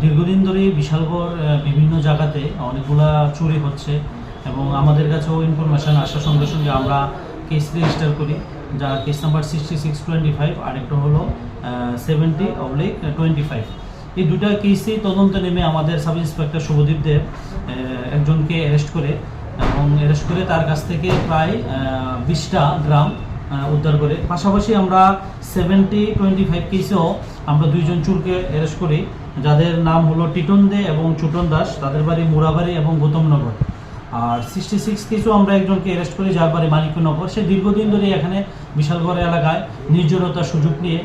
দীর্ঘদিন ধরেই বিশালগড় বিভিন্ন জায়গাতে অনেকগুলা চুরি হচ্ছে এবং আমাদের কাছেও ইনফরমেশন আসার সঙ্গে সঙ্গে আমরা কেস রেজিস্টার করি যা case number sixty six twenty five আরেকটা হলো সেভেন্টি অবলিক টোয়েন্টি ফাইভ এই দুটা কেসেই তদন্ত নেমে আমাদের সাব ইন্সপেক্টর শুভদীপ দেব একজনকে অ্যারেস্ট করে এবং অ্যারেস্ট করে তার কাছ থেকে প্রায় বিশটা গ্রাম উদ্ধার করে। পাশাপাশি আমরা সেভেন্টি টোয়েন্টি ফাইভ কেসেও আমরা দুইজন চুরকে অ্যারেস্ট করি, যাদের নাম হলো টিটন দে এবং চুটন দাস। তাদের বাড়ি মুরাবাড়ি এবং গৌতমনগর আর সিক্সটি সিক্স কেসেও আমরা একজনকে অ্যারেস্ট করি, যার বাড়ি মানিকনগর। সে দীর্ঘদিন ধরে এখানে বিশালগড় এলাকায় নির্জনতার সুযোগ নিয়ে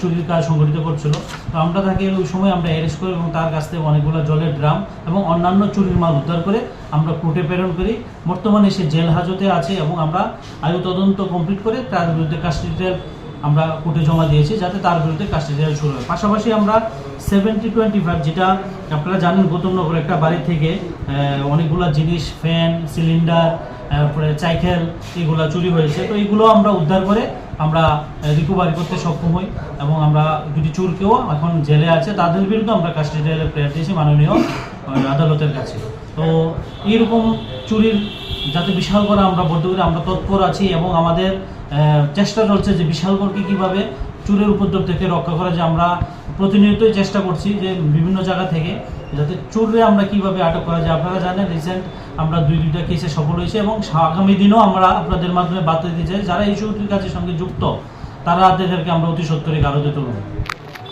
চুরির কাজ সংগঠিত করছিল। তো আমরা তাকে ওই সময় আমরা অ্যারেস্ট করি এবং তার কাছ থেকে অনেকগুলো জলের ড্রাম এবং অন্যান্য চুরির মাল উদ্ধার করে আমরা কোর্টে প্রেরণ করি। বর্তমানে সে জেল হাজতে আছে এবং আমরা আয়ু তদন্ত কমপ্লিট করে তার বিরুদ্ধে কাস্টিডিয়াল আমরা কোর্টে জমা দিয়েছি যাতে তার বিরুদ্ধে কাস্টিডিয়াল শুরু হয়। পাশাপাশি আমরা সেভেন্টি টোয়েন্টি ফাইভ যেটা আপনারা জানেন গৌতম গৌতমনগর একটা বাড়ি থেকে অনেকগুলা জিনিস ফ্যান সিলিন্ডার তারপরে চাইকেল এগুলা চুরি হয়েছে। তো এইগুলো আমরা উদ্ধার করে আমরা রিকভারি করতে সক্ষম হই এবং আমরা দুটি চোরকেও এখন জেলে আছে। তাদের বিরুদ্ধে আমরা কাস্টিডিয়ালে প্রেয়ার দিয়েছি মাননীয় আদালতের কাছে। তো এইরকম চুরির যাতে বিশাল করে আমরা বলতে পারি, আমরা তৎপর আছি এবং আমাদের চেষ্টা চলছে যে বিশালগড়কে কীভাবে চুরের উপদ্রব থেকে রক্ষা করা যায়। আমরা প্রতিনিয়তই চেষ্টা করছি যে বিভিন্ন জায়গা থেকে যাতে চোররে আমরা কীভাবে আটক করা যায়। আপনারা জানেন রিসেন্ট আমরা দুই, দুইটা কেসে সফল হয়েছি এবং আগামী দিনও আমরা আপনাদের মাধ্যমে বার্তা দিতে চাই, যারা এই চুরির কাজের সঙ্গে যুক্ত, তারা তাদেরকে আমরা অতি সত্তরে গারদে তুলব।